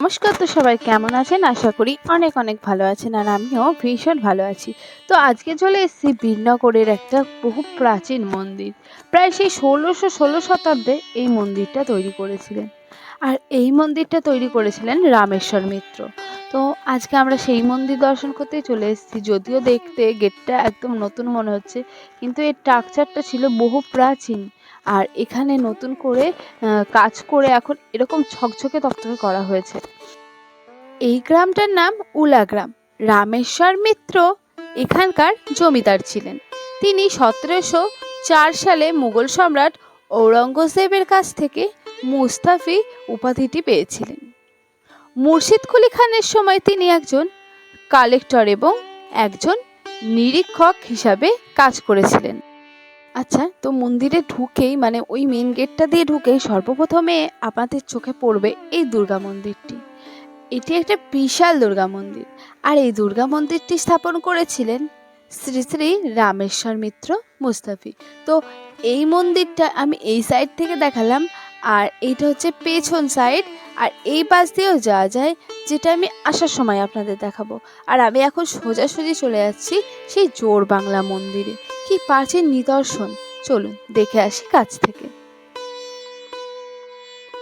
নমস্কার তো সবাই, কেমন আছেন? আশা করি অনেক অনেক ভালো আছেন আর আমিও ভীষণ ভালো আছি। তো আজকে চলে এসেছি বীরনগরের একটা বহু প্রাচীন মন্দির। প্রায় সেই ষোলোশো ষোলো শতাব্দে এই মন্দিরটা তৈরি করেছিলেন। আর এই মন্দিরটা তৈরি করেছিলেন রামেশ্বর মিত্র। তো আজকে আমরা সেই মন্দির দর্শন করতেই চলে এসেছি। যদিও দেখতে গেটটা একদম নতুন মনে হচ্ছে, কিন্তু এর স্ট্রাকচারটা ছিল বহু প্রাচীন। আর এখানে নতুন করে কাজ করে এখন এরকম ছকছকে তকতকে করা হয়েছে। এই গ্রামটার নাম উলা গ্রাম। রামেশ্বর মিত্র এখানকার জমিদার ছিলেন। তিনি সতেরোশো চার সালে মুঘল সম্রাট ঔরঙ্গজেবের কাছ থেকে মুস্তাফি উপাধিটি পেয়েছিলেন। মুর্শিদ কুলি খানের সময় তিনি একজন কালেক্টর এবং একজন নিরীক্ষক হিসাবে কাজ করেছিলেন। আচ্ছা তো মন্দিরে ঢুকেই মানে ওই মেন গেটটা দিয়ে ঢুকেই সর্বপ্রথমে আপনাদের চোখে পড়বে এই দুর্গা মন্দিরটি। এটি একটা বিশাল দুর্গা মন্দির। আর এই দুর্গা মন্দিরটি স্থাপন করেছিলেন শ্রী শ্রী রামেশ্বর মিত্র মুস্তাফি। তো এই মন্দিরটা আমি এই সাইড থেকে দেখালাম, আর এইটা হচ্ছে পেছন সাইড আর এই পাশ দিয়েও যাওয়া যায়, যেটা আমি আসার সময় আপনাদের দেখাবো। আর আমি এখন সোজাসুজি চলে যাচ্ছি সেই জোর বাংলা মন্দিরে। কি প্রাচীন নিদর্শন? চলুন, দেখে আসি কাছ থেকে।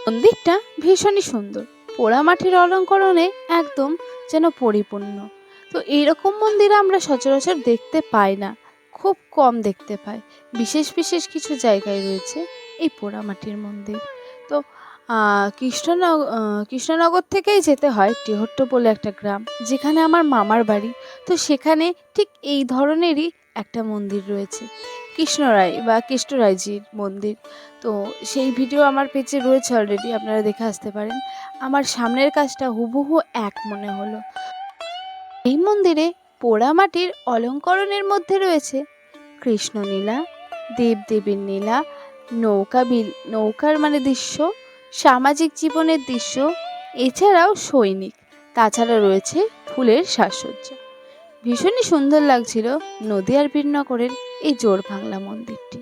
মন্দিরটা ভীষণই সুন্দর। পোড়ামাটির অলঙ্করণে একদম যেন পরিপূর্ণ। তো এইরকম মন্দির আমরা সচরাচর দেখতে পাই না, খুব কম দেখতে পাই। বিশেষ বিশেষ কিছু জায়গায় রয়েছে এই পোড়ামাটির মন্দির। তো কৃষ্ণনগর কৃষ্ণনগর থেকেই যেতে হয় টেহট্ট বলে একটা গ্রাম, যেখানে আমার মামার বাড়ি। তো সেখানে ঠিক এই ধরনেরই একটা মন্দির রয়েছে। কৃষ্ণরায় বা কৃষ্ণরায়জির মন্দির। তো সেই ভিডিও আমার পেজে রয়েছে অলরেডি আপনারা দেখে আসতে পারেন। আমার সামনের কাজটা হুবহু এক মনে হলো। এই মন্দিরে পোড়ামাটির অলঙ্করণের মধ্যে রয়েছে কৃষ্ণনীলা দেবদেবীর নীলা, নৌকা বিল, নৌকার মানে দৃশ্য, সামাজিক জীবনের দৃশ্য, এছাড়াও সৈনিক। তাছাড়া রয়েছে ফুলের সাজসজ্জা। ভীষণই সুন্দর লাগছিল নদিয়ার বীরনগরের এই জোর বাংলা মন্দিরটি।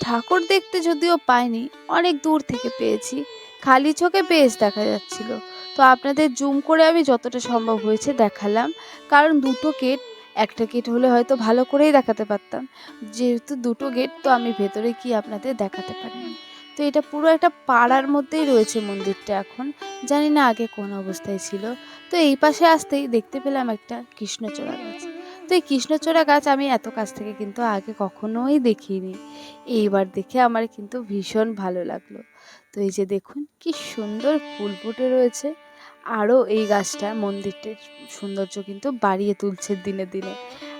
ঠাকুর দেখতে যদিও পাইনি, অনেক দূর থেকে পেয়েছি। খালি চোখে বেশ দেখা যাচ্ছিল। তো আপনাদের জুম করে আমি যতটা সম্ভব হয়েছে দেখালাম। কারণ দুটো গেট, একটা গেট হলে হয়তো ভালো করেই দেখাতে পারতাম। যেহেতু দুটো গেট, তো আমি ভেতরে কি আপনাদের দেখাতে পারিনি তো এটা পুরো একটা পাড়ার মধ্যেই রয়েছে মন্দিরটা এখন। জানি না আগে কোন অবস্থায় ছিল। তো এই পাশে আসতেই দেখতে পেলাম একটা কৃষ্ণচূড়া গাছ। তো এই কৃষ্ণচূড়া গাছ আমি এত কাছ থেকে কিন্তু আগে কখনোই দেখিনি। এইবার দেখে আমার কিন্তু ভীষণ ভালো লাগল। তো এই যে দেখুন, কি সুন্দর ফুল ফুটে রয়েছে। আরও এই গাছটা মন্দিরটির সৌন্দর্য কিন্তু বাড়িয়ে তুলছে দিনে দিনে।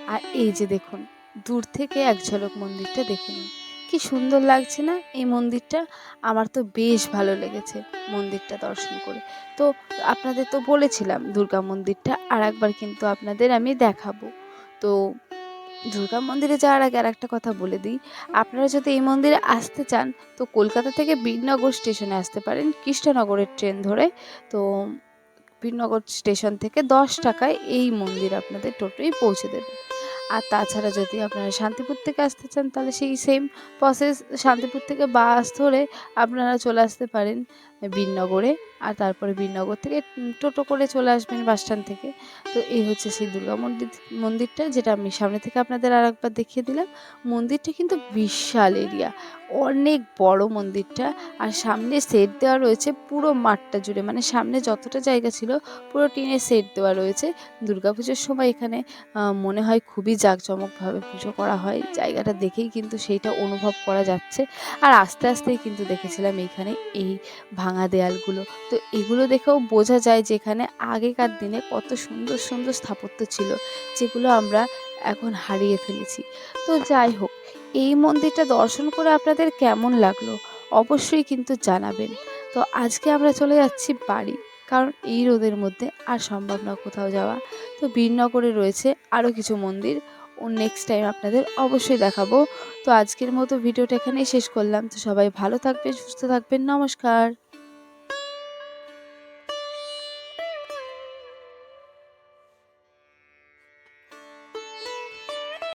আর এই যে দেখুন, দূর থেকে এক ঝলক মন্দিরটা দেখে নিন। কি সুন্দর লাগছে না এই মন্দিরটা? আমার তো বেশ ভালো লেগেছে মন্দিরটা দর্শন করে। তো আপনাদের তো বলেছিলাম দুর্গা মন্দিরটা আর একবার কিন্তু আপনাদের আমি দেখাবো। তো দুর্গা মন্দিরে যাওয়ার আগে আর একটা কথা বলে দিই। আপনারা যদি এই মন্দিরে আসতে চান, তো কলকাতা থেকে বীরনগর স্টেশনে আসতে পারেন। কৃষ্ণনগরের ট্রেন ধরে। তো বীরনগর স্টেশন থেকে দশ টাকায় এই মন্দির আপনাদের টোটোই পৌঁছে দেবে। আর তাছাড়া যদি আপনারা শান্তিপুর থেকে আসতে চান, তাহলে সেই সেম প্রসেস শান্তিপুর থেকে বাস ধরে আপনারা চলে আসতে পারেন। বীরনগরে আর তারপরে বীরনগর থেকে টোটো করে চলে আসবেন বাস স্ট্যান্ড থেকে। তো এই হচ্ছে সেই দুর্গা মন্দির, মন্দিরটা যেটা আমি সামনে থেকে আপনাদের আর একবার দেখিয়ে দিলাম। মন্দিরটা কিন্তু বিশাল এরিয়া অনেক বড় মন্দিরটা। আর সামনে সেট দেওয়া রয়েছে পুরো মাঠটা জুড়ে মানে সামনে যতটা জায়গা ছিল পুরো টিনের সেট দেওয়া রয়েছে। দুর্গাপুজোর সময় এখানে মনে হয় খুবই জাঁকজমকভাবে পুজো করা হয়। জায়গাটা দেখেই কিন্তু সেইটা অনুভব করা যাচ্ছে। আর আস্তে আস্তেই কিন্তু দেখেছিলাম এইখানে এই ভাঙা দেয়ালগুলো। তো এগুলো দেখেও বোঝা যায় যে এখানে আগেকার দিনে কত সুন্দর সুন্দর স্থাপত্য ছিল, যেগুলো আমরা এখন হারিয়ে ফেলেছি। তো যাই হোক, এই মন্দিরটা দর্শন করে আপনাদের কেমন লাগল অবশ্যই কিন্তু জানাবেন। তো আজকে আমরা চলে যাচ্ছি বাড়ি, কারণ এই রোদের মধ্যে আর সম্ভব না কোথাও যাওয়া। তো বীরনগরে রয়েছে আরও কিছু মন্দির, ও নেক্সট টাইম আপনাদের অবশ্যই দেখাবো। তো আজকের মতো ভিডিওটা এখানেই শেষ করলাম। তো সবাই ভালো থাকবেন, সুস্থ থাকবেন, নমস্কার।